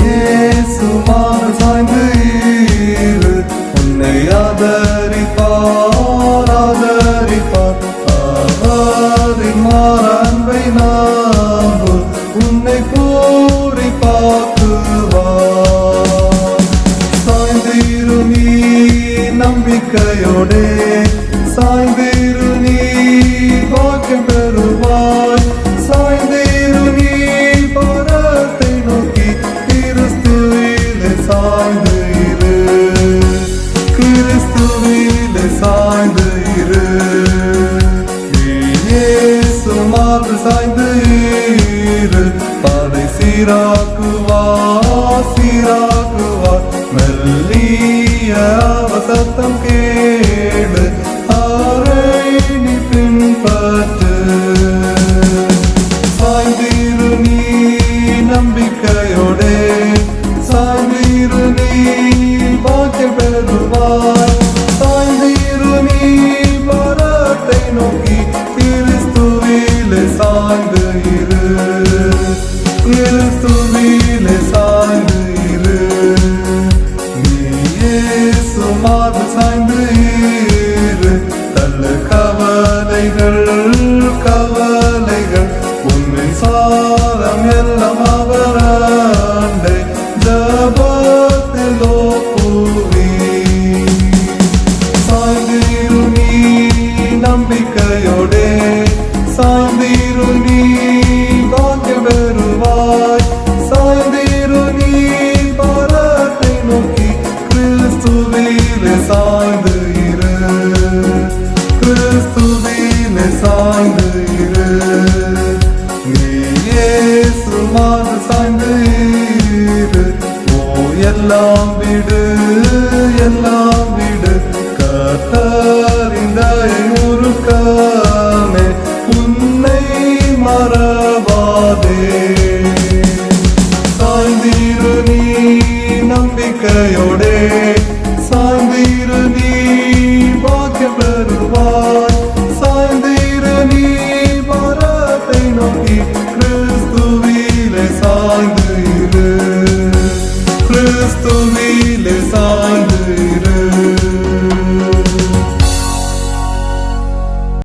இயேசுமாறு சாய்ந்து இரு உன்னை ஆதரிப்பார் ஆதரிப்பார் அவரின் மாறன்பை நாம்பு உன்னை பூரிப்பாக்குவார் சாய்ந்திரு நீ நம்பிக்கையோடே சாய்ந்திரு கிறிஸ்துவிலே சாய்ந்து இரு. இயேசுமாறு சாய்ந்து இரு. பாதை சீராக்குவார் சீராக்குவார். மெல்லிய அவசத்தம் கேடு சாய்ந்து இரு. கிறிஸ்துவிலே சாய்ந்து இரு. நீயே சுமார் சாய்ந்து இரு. தள்ள கவலைகள் கவலைகள் உன்னை சாரம் எல்லாம் அவரண்டை. ஜபத்தில் ஒப்புவி சாய்ந்திரு நீ நம்பிக்கை எவ்வாறு சாய்ந்து இரு ஓ எல்லாம் விடு எல்லாம் விடு. கத்தறிந்த உருக்கானே உன்னை மறவாதே. சாய்ந்திரு நீ நம்பிக்கையோடே. তুমি